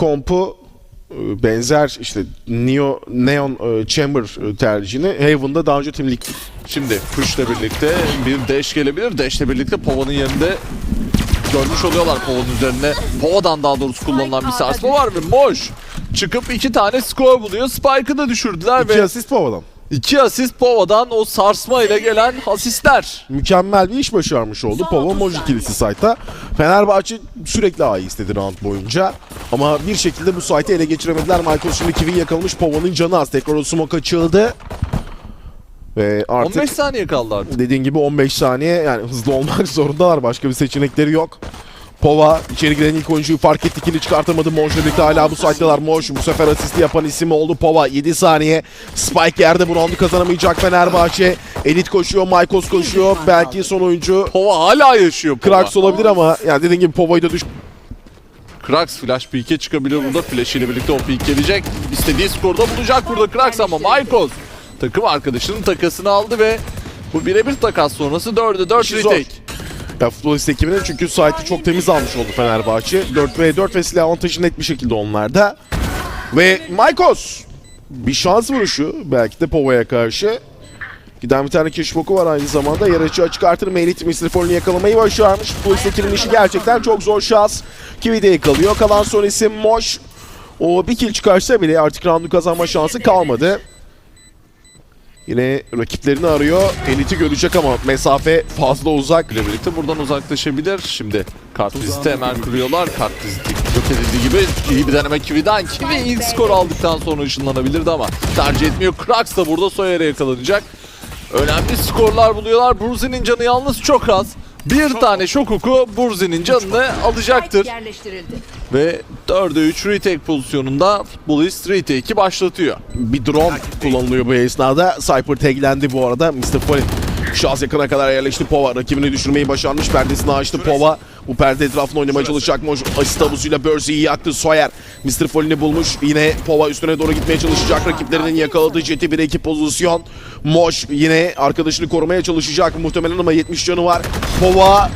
kompu e, benzer işte Neo Neon e, Chamber e, tercihini Haven'da daha önce League Şimdi push'la birlikte bir dash gelebilir. Dash'le birlikte Pova'nın yerinde görmüş oluyorlar Pova'nın üzerine. Pova'dan daha doğrusu kullanılan bir sarsma var ve Moş çıkıp iki tane skor buluyor. Spike'ı da düşürdüler iki ve asist Pova'dan. iki asist Pova'dan o sarsma ile gelen asistler. Mükemmel bir iş başarmış oldu. Pova Moj ikilisi site'ta. Fenerbahçe sürekli A'yı istedi round boyunca. Ama bir şekilde bu site'i ele geçiremediler. Michael şimdi Kiwi'yi yakalamış. Pova'nın canı az. Tekrar o smoke açıldı. Ve artık 15 saniye kaldı artık. dediğin gibi 15 saniye yani hızlı olmak zorundalar. Başka bir seçenekleri yok. Pova içeri giren ilk oyuncuyu fark etti. Kili çıkartamadı. Moj'la birlikte hala bu site'dalar. Moj bu sefer asisti yapan isim oldu. Pova 7 saniye. Spike yerde bu roundu kazanamayacak Fenerbahçe. Elit koşuyor. Maykos koşuyor. Belki son oyuncu Pova hala yaşıyor Pova. Krax olabilir ama yani dediğin gibi Pova'yı da düş... Krax flash peek'e çıkabilir burada. Flash ile birlikte o peek gelecek. İstediği skorda bulacak burada Krax ama Maykos takım arkadaşının takasını aldı ve bu birebir takas sonrası 4'e 4 İşi zor. retake. Ya futbolist ekibinin çünkü site'i çok temiz almış oldu Fenerbahçe. 4v4 ve silah avantajı net bir şekilde onlarda. Ve Maykos bir şans vuruşu belki de Pova'ya karşı. Giden bir tane keşfoku var aynı zamanda. Yer açığa çıkartır. Melit Mr. Fallon'u yakalamayı başarmış. Futbolist ekibinin işi gerçekten çok zor şans. Kiwi de yakalıyor. Kalan son isim Moş. O bir kill çıkarsa bile artık roundu kazanma şansı kalmadı. Yine rakiplerini arıyor. Elit'i görecek ama mesafe fazla uzak. ile birlikte buradan uzaklaşabilir. Şimdi kart viziti hemen kuruyorlar. Kart yok edildiği gibi iyi bir deneme Kiwi'den. Kiwi ilk skor aldıktan sonra ışınlanabilirdi ama tercih etmiyor. Krax da burada Sawyer'e yakalanacak. Önemli skorlar buluyorlar. Burzi'nin canı yalnız çok az. Bir tane şok oku Burzi'nin canını alacaktır. yerleştirildi. Ve 4'e 3 retake pozisyonunda futbolist retake'i başlatıyor. Bir drone kullanılıyor bu esnada. Cypher taglendi bu arada. Mr. Fallen şans yakına kadar yerleşti Pova. Rakibini düşürmeyi başarmış. Perdesini açtı Pova. Bu perde etrafında oynamaya çalışacak Moj. Asist havuzuyla Bursey'i yaktı. Sawyer. Mr. Fallen'i bulmuş. Yine Pova üstüne doğru gitmeye çalışacak. Rakiplerinin yakaladığı jeti 1-2 pozisyon. Moj yine arkadaşını korumaya çalışacak muhtemelen ama 70 canı var. Pova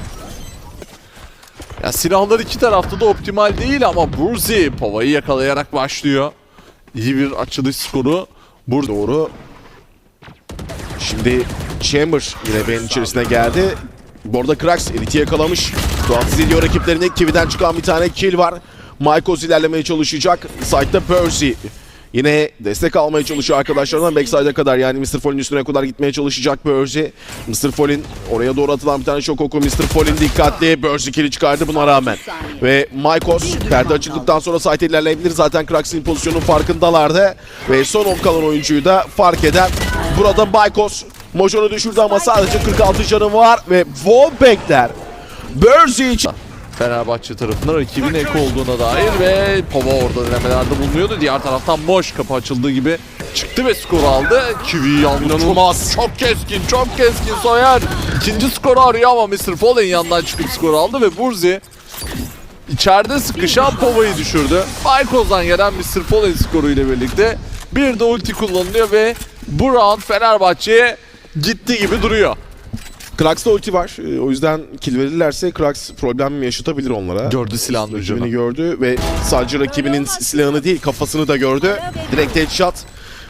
Ya silahlar iki tarafta da optimal değil ama Burzi Pova'yı yakalayarak başlıyor. İyi bir açılış skoru. Burada doğru. Şimdi Chamber yine benim içerisine geldi. Bu arada Krax Elite'i yakalamış. Rahatsız ediyor rakiplerini. Kiwi'den çıkan bir tane kill var. Maikos ilerlemeye çalışacak. Side'da Percy. Yine destek almaya çalışıyor arkadaşlarından backside'a kadar yani Mr. Fall'in üstüne kadar gitmeye çalışacak Percy. Mr. Fall'in oraya doğru atılan bir tane şok oku. Mr. Fall'in dikkatli. Percy kill'i çıkardı buna rağmen. Ve Maikos perde açıldıktan sonra site ilerleyebilir. Zaten Krax'in pozisyonun farkındalardı. Ve son ok kalan oyuncuyu da fark eden burada Maikos Mojo'nu düşürdü ama sadece 46 canı var ve Wallbank'ler Percy için Fenerbahçe tarafından rakibin eko olduğuna dair ve Pova orada denemelerde bulunuyordu. Diğer taraftan Moş kapı açıldığı gibi çıktı ve skoru aldı. Kiwi İnanılmaz. Çok, çok keskin, çok keskin Soyer. İkinci skoru arıyor ama Mr. Fallen yandan çıkıp skoru aldı ve Burzi içeride sıkışan Pova'yı düşürdü. Maykoz'dan gelen Mr. Fallen skoru ile birlikte bir de ulti kullanılıyor ve bu round Fenerbahçe'ye gitti gibi duruyor. Krax'ta ulti var. Ee, O yüzden kill verirlerse Krax problem yaşatabilir onlara. Gördü silahın Rakibini ucunu. gördü ve sadece rakibinin silahını değil kafasını da gördü. Direkt headshot.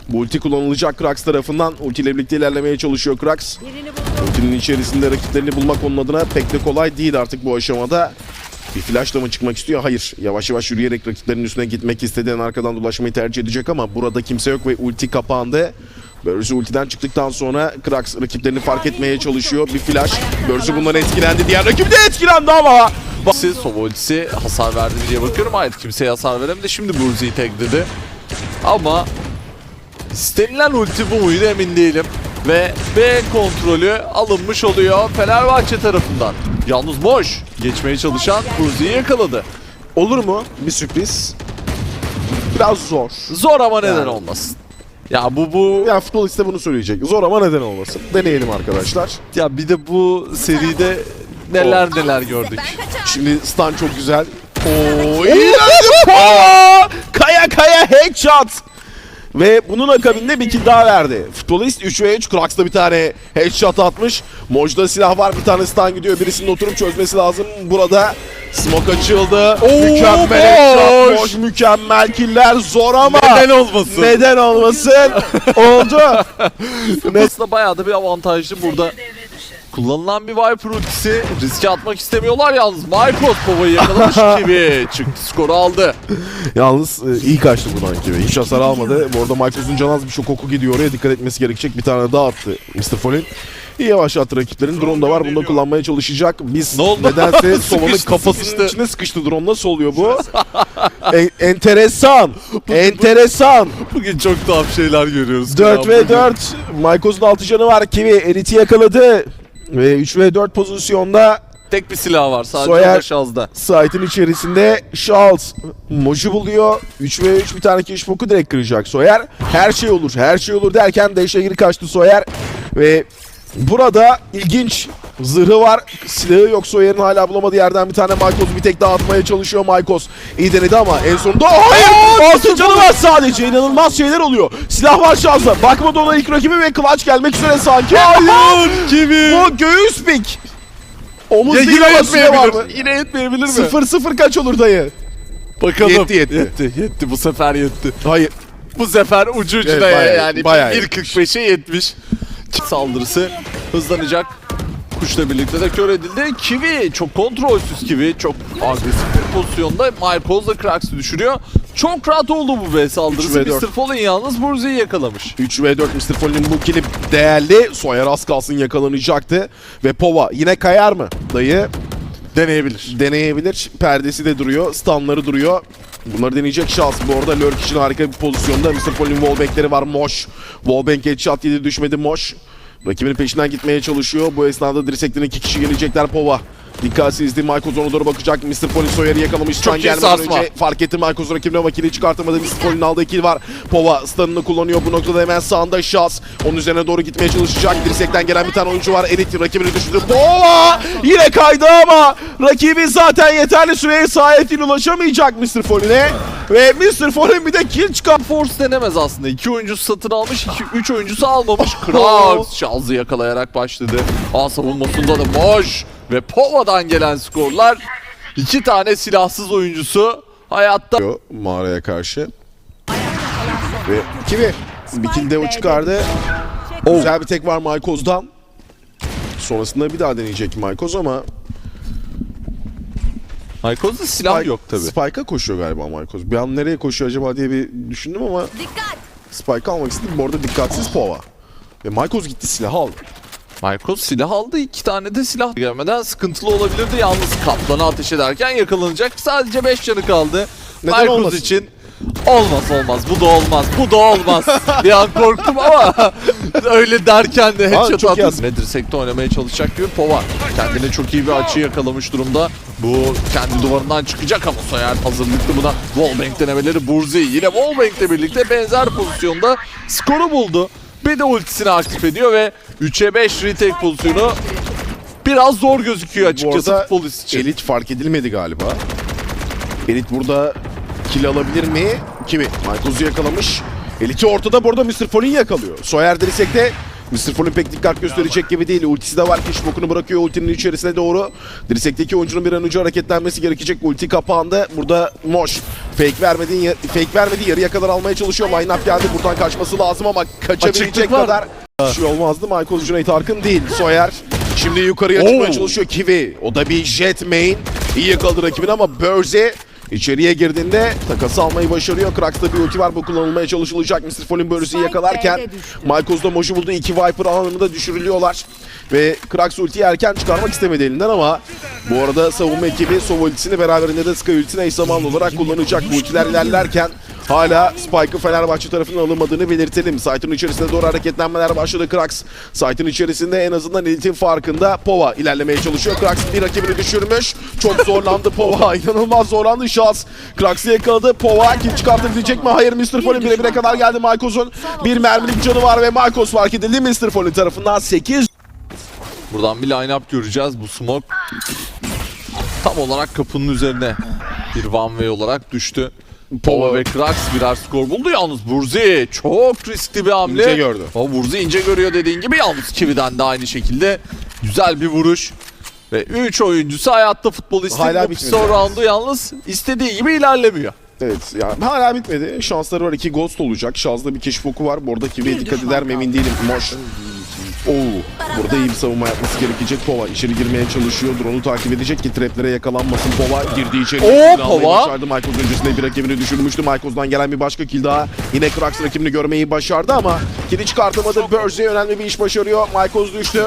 Bu ulti kullanılacak Krax tarafından. Ulti ile birlikte ilerlemeye çalışıyor Krax. Ultinin içerisinde rakiplerini bulmak onun adına pek de kolay değil artık bu aşamada. Bir flashla mı çıkmak istiyor? Hayır. Yavaş yavaş yürüyerek rakiplerinin üstüne gitmek istediğin arkadan dolaşmayı tercih edecek ama burada kimse yok ve ulti kapandı. Börse ultiden çıktıktan sonra Krax rakiplerini fark etmeye çalışıyor. Bir flash. Börse bundan etkilendi. Diğer rakip de etkilendi ama. Sova ultisi hasar verdi diye bakıyorum. Hayır kimseye hasar veremedi. Şimdi Burzi'yi tagledi. Ama istenilen ulti bu muydu emin değilim. Ve B kontrolü alınmış oluyor Fenerbahçe tarafından. Yalnız boş. Geçmeye çalışan Burzi'yi yakaladı. Olur mu? Bir sürpriz. Biraz zor. Zor ama neden Yani. olmasın. Ya bu bu Ya futbolist de bunu söyleyecek. Zor ama neden olmasın? Deneyelim arkadaşlar. ya bir de bu seride neler neler gördük. Şimdi stun çok güzel. Oo, iğrenç Pova! Kaya kaya headshot. Ve bunun akabinde bir kill daha verdi. Futbolist 3 ve 3. Krax'ta bir tane headshot atmış. Moj'da silah var. Bir tane stun gidiyor. Birisinin oturup çözmesi lazım. Burada Smoke açıldı. Oo, mükemmel boş. boş mükemmel killer zor ama Neden olmasın? neden olmasın? Oldu. Aslında bayağı da bir avantajlı burada. Kullanılan bir Viper ultisi. Riske atmak istemiyorlar yalnız. Mypros Pova'yı yakalamış gibi. Çıktı skoru aldı. Yalnız e, iyi kaçtı buradan gibi. Hiç hasar almadı. Bu arada Mike Uzun Canaz bir şok oku gidiyor oraya. Dikkat etmesi gerekecek. Bir tane daha attı Mr. Fall'in. İyi yavaşlattı rakiplerin. Drone da var. Bunu da kullanmaya çalışacak. Biz Ne oldu? nedense Sova'nın kafasının içine sıkıştı drone. Nasıl oluyor bu? En- enteresan. enteresan. Bugün çok tuhaf şeyler görüyoruz. 4 ve Bugün. 4. Michael's'un 6 canı var. Kiwi Elit'i yakaladı. Ve 3 ve 4 pozisyonda Tek bir silah var sadece Soyer-. Şaz'da. Site'in içerisinde Schultz Moji buluyor. 3 ve 3 bir tane oku direkt kıracak Soyer. Her şey olur, her şey olur derken deşe geri kaçtı Soyer. Ve burada ilginç zırhı var. Silahı yok Soyer'in hala bulamadığı yerden bir tane Maykos bir tek daha atmaya çalışıyor Maykos. İyi denedi ama en sonunda hayır! Altı canı var sadece. İnanılmaz şeyler oluyor. Silah var şansa. Bakmadı ona ilk rakibi ve clutch gelmek üzere sanki. Hayır! Kimi? Bu göğüs pik. Omuz Ya değil yine yetmeyebilir. Yine yetmeyebilir mi? 0-0 kaç olur dayı? Bakalım. Yetti, yetti. Yetti, yetti. Bu sefer yetti. Hayır. Bu sefer ucu ucuna Evet, bayağı- yani bayağı 1.45'e yetmiş. Saldırısı hızlanacak. Kuşla birlikte de kör edildi. Kiwi çok kontrolsüz Kiwi. Çok agresif bir pozisyonda. Mypos da Krax'ı düşürüyor. Çok rahat oldu bu B saldırısı. Mr. Fallen yalnız Burzi'yi yakalamış. 3 ve 4 Mr. Fall'in bu kilip değerli. Soyer az kalsın yakalanacaktı. Ve Pova yine kayar mı? Dayı Deneyebilir. deneyebilir. Perdesi de duruyor. Stunları duruyor. Bunları deneyecek şans. Bu arada Lurk için harika bir pozisyonda. Mr. Fall'in wallbankleri var. Moş. Wallbank headshot yedi düşmedi Moş. Rakibinin peşinden gitmeye çalışıyor. Bu esnada dirsekten iki kişi gelecekler Pova. Dikkatsizdi. Michael ona doğru bakacak. Mr. Fallin Sawyer'i yakalamış. İyi gelmeden sarsma. önce fark etti. Michael rakibine ama kili çıkartamadı. Mr. Fallin aldığı kill var. Pova stun'ını kullanıyor. Bu noktada hemen sağında şans. Onun üzerine doğru gitmeye çalışacak. Dirsekten gelen bir tane oyuncu var. Elit rakibini düşürdü. Pova yine kaydı ama rakibi zaten yeterli süreye sahip değil. Ulaşamayacak Mr. Fallin'e. Ve Mr. Fallin bir de kill çıkar. Force denemez aslında. İki oyuncusu satın almış, iki, üç oyuncusu almamış. Krax Şaz'ı yakalayarak başladı. A savunmasında da Moj ve Pova'dan gelen skorlar. İki tane silahsız oyuncusu hayatta. Mağaraya karşı. Ve Kiwi bir kill de o çıkardı. Güzel bir tek var Maykoz'dan. Sonrasında bir daha deneyecek Maykoz ama Michael'da silah Spike- yok tabi. Spike'a koşuyor galiba Maykoz. Bir an nereye koşuyor acaba diye bir düşündüm ama Dikkat! Spike almak istedi. Bu arada dikkatsiz Pova. Ve Maykoz gitti silahı aldı. Michael silah aldı. iki tane de silah gelmeden sıkıntılı olabilirdi. Yalnız kaplanı ateş ederken yakalanacak. Sadece 5 canı kaldı. Neden Michael olmasın? için olmaz olmaz. Bu da olmaz. Bu da olmaz. bir an korktum ama öyle derken de headshot çok iyi attı. Nedir sekte oynamaya çalışacak gibi Pova. Kendine çok iyi bir açı yakalamış durumda. Bu kendi duvarından çıkacak ama Soyer hazırlıklı buna. Wallbang denemeleri Burzi. Yine Wallbang'le birlikte benzer pozisyonda skoru buldu. Bir de ultisini aktif ediyor ve 3'e 5 retake pozisyonu biraz zor gözüküyor açıkçası Bu arada futbolist için. Elit fark edilmedi galiba. Elit burada kill alabilir mi? Kimi? Maykoz'u yakalamış. Elit'i ortada burada Mr. Fallin yakalıyor. Soyer Drisek'te Mr. Fallin pek dikkat gösterecek gibi değil. Ultisi de var. Kiş bokunu bırakıyor ultinin içerisine doğru. Drisek'teki oyuncunun bir an önce hareketlenmesi gerekecek. Ulti kapağında. Burada Moş. Fake vermedi, fake vermedi. Yarıya kadar almaya çalışıyor. Line-up geldi. Buradan kaçması lazım ama kaçabilecek kadar bir şey olmazdı. Michael Cüneyt Arkın değil. Soyer şimdi yukarıya çıkmaya Oo. çalışıyor. Kiwi. O da bir jet main. İyi yakaladı rakibini ama Börze içeriye girdiğinde takası almayı başarıyor. Krax'ta bir ulti var. Bu kullanılmaya çalışılacak. Mr. Fallin Börze'yi yakalarken. Michael's da Moji buldu. İki Viper anında düşürülüyorlar. Ve Krax ultiyi erken çıkarmak istemedi elinden ama bu arada savunma ekibi Sov ultisini beraberinde de Sky ultisini eş zamanlı olarak kullanacak. Bu ultiler ilerlerken hala Spike'ı Fenerbahçe tarafından alınmadığını belirtelim. Site'ın içerisinde doğru hareketlenmeler başladı Krax. Site'ın içerisinde en azından Elit'in farkında Pova ilerlemeye çalışıyor. Krax bir rakibini düşürmüş. Çok zorlandı Pova. İnanılmaz zorlandı şans. Krax'ı yakaladı. Pova kim çıkartabilecek mi? Hayır Mr. Fallin birebire kadar geldi Michael's'un. Bir mermilik canı var ve Michaels fark edildi Mr. Fallin tarafından 8 Buradan bir line-up göreceğiz. Bu smoke tam olarak kapının üzerine bir one way olarak düştü. Pova ve Krax birer skor buldu yalnız Burzi çok riskli bir hamle. İnce gördü. O Burzi ince görüyor dediğin gibi yalnız Kiwi'den de aynı şekilde güzel bir vuruş. Ve 3 oyuncusu hayatta futbolistin Hala bitmedi. son roundu yalnız istediği gibi ilerlemiyor. Evet yani hala bitmedi. Şansları var. iki Ghost olacak. Şaz'da bir keşif oku var. Bu arada Kivi'ye dikkat eder mi emin değilim. Moş. Oo, burada iyi bir savunma yapması gerekecek. Pova içeri girmeye çalışıyor. Drone'u takip edecek ki traplere yakalanmasın. Pova girdi içeri. Oo, Pova. Başardı. Michaels öncesinde bir rakibini düşürmüştü. Michaels'dan gelen bir başka kill daha. Yine Krax rakibini görmeyi başardı ama kill'i çıkartamadı. Bursey önemli bir iş başarıyor. Michaels düştü.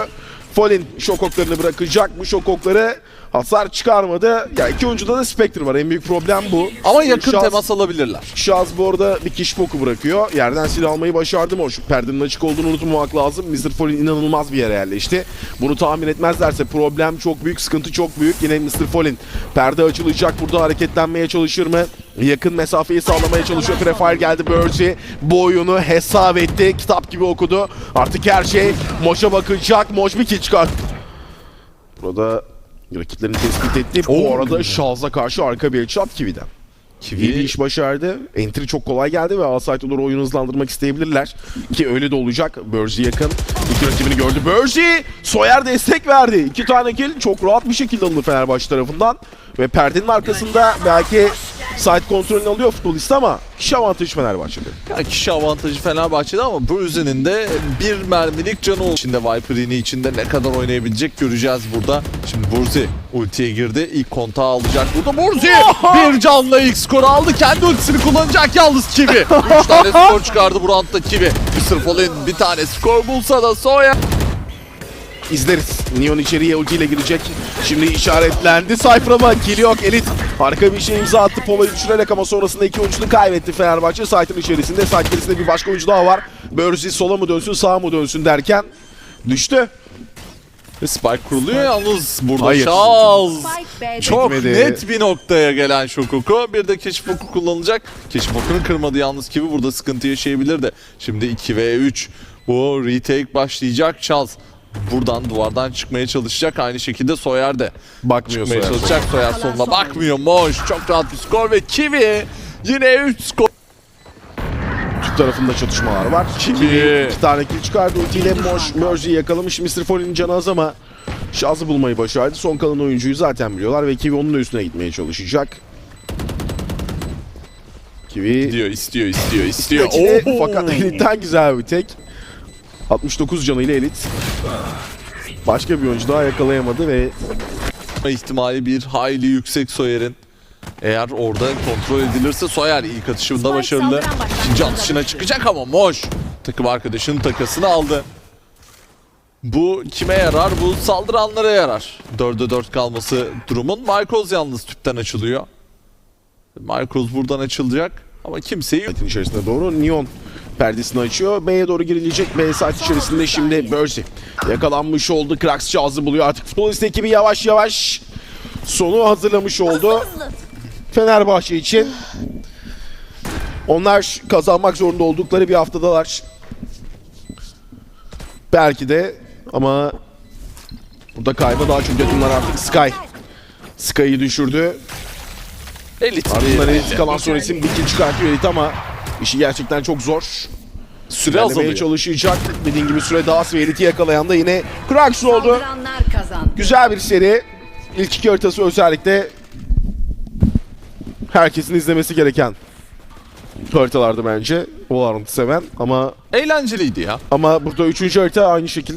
Fallen şok oklarını bırakacak. Bu şok okları hasar çıkarmadı. Ya iki oyuncuda da Spectre var. En büyük problem bu. Ama yakın Şans- temas alabilirler. Şaz bu arada bir kişi boku bırakıyor. Yerden silah almayı başardı mı? O şu perdenin açık olduğunu unutmamak lazım. Mr. Fallen inanılmaz bir yere yerleşti. Bunu tahmin etmezlerse problem çok büyük, sıkıntı çok büyük. Yine Mr. Fallen perde açılacak. Burada hareketlenmeye çalışır mı? Yakın mesafeyi sağlamaya çalışıyor. Prefire geldi Birdie. Bu oyunu hesap etti. Kitap gibi okudu. Artık her şey Moş'a bakacak. Moş bir kill çıkart. Burada rakiplerini tespit etti. Bu arada Şaz'a karşı arka bir headshot Kiwi'den. İyi bir iş başardı. Entry çok kolay geldi ve Alsayt olur oyunu hızlandırmak isteyebilirler. Ki öyle de olacak. Bursey yakın. İki rakibini gördü. Bursey! Soyer destek verdi. İki tane kill çok rahat bir şekilde alınır Fenerbahçe tarafından. Ve perdenin arkasında belki site kontrolünü alıyor futbolist ama kişi avantajı Fenerbahçe'de. Ya kişi avantajı Fenerbahçe'de ama Bruce'nin de bir mermilik canı oldu. İçinde Viper yine içinde ne kadar oynayabilecek göreceğiz burada. Şimdi Burzi ultiye girdi. İlk kontağı alacak burada. Burzi bir canla ilk skoru aldı. Kendi ultisini kullanacak yalnız Kivi. 3 tane skor çıkardı bu roundda Kivi. Mr. Fallen bir tane skor bulsa da Soya. İzleriz. Neon içeriye ultiyle girecek. Şimdi işaretlendi. Cypher'a bak. Kill yok. Elit harika bir şey imza attı. Polo'yu düşürerek ama sonrasında iki oyuncunu kaybetti Fenerbahçe. Site'ın içerisinde. Site gerisinde bir başka oyuncu daha var. Börzi sola mı dönsün sağa mı dönsün derken düştü. Ve Spike kuruluyor yalnız burada Hayır. Charles. Çok Gitmedi. net bir noktaya gelen Shokoku. Bir de keşif oku kullanılacak. Keşif okunu kırmadı yalnız gibi burada sıkıntı yaşayabilirdi. Şimdi 2 v 3. Bu retake başlayacak. Charles buradan duvardan çıkmaya çalışacak. Aynı şekilde Soyer de Bakmıyor çıkmaya Soyer. çalışacak. Soyer sonuna bakmıyor. Moş çok rahat bir skor ve Kiwi yine 3 skor. Türk tarafında çatışmalar var. Kivi. Kivi iki tane kill çıkardı. Ultiyle Moş Mercy'yi yakalamış. Mr. Fallen'in canı az ama şansı bulmayı başardı. Son kalan oyuncuyu zaten biliyorlar ve Kivi onun da üstüne gitmeye çalışacak. Kivi Diyor istiyor istiyor istiyor. Tekli, Oo. fakat Elit'ten güzel bir tek. 69 canıyla Elit. Başka bir oyuncu daha yakalayamadı ve ihtimali bir hayli yüksek Soyer'in. Eğer orada kontrol edilirse Soyer ilk atışında başarılı. İkinci atışına çıkacak ama Moş takım arkadaşının takasını aldı. Bu kime yarar? Bu saldıranlara yarar. 4'e 4 kalması durumun. Marcos yalnız tüpten açılıyor. Marcos buradan açılacak ama kimseyi Metin içerisine doğru Neon perdesini açıyor. B'ye doğru girilecek. B saat içerisinde şimdi Mercy yakalanmış oldu. Krax Charles'ı buluyor. Artık futbolist ekibi yavaş yavaş sonu hazırlamış oldu. Fenerbahçe için. Onlar kazanmak zorunda oldukları bir haftadalar. Belki de ama burada kayba daha çok yakınlar artık Sky. Sky'ı düşürdü. elit Ardından Elit kalan son isim bir kill çıkartıyor Elit ama işi gerçekten çok zor. süre İlerlemeye azalıyor. çalışacak. Dediğim gibi süre daha az ve Elit'i yakalayan da yine Krax oldu. saldıranlar kazandı. Güzel bir seri. İlk iki haritası özellikle herkesin izlemesi gereken haritalardı bence. Valorant'ı seven ama Eğlenceliydi ya. ama burada üçüncü harita aynı şekilde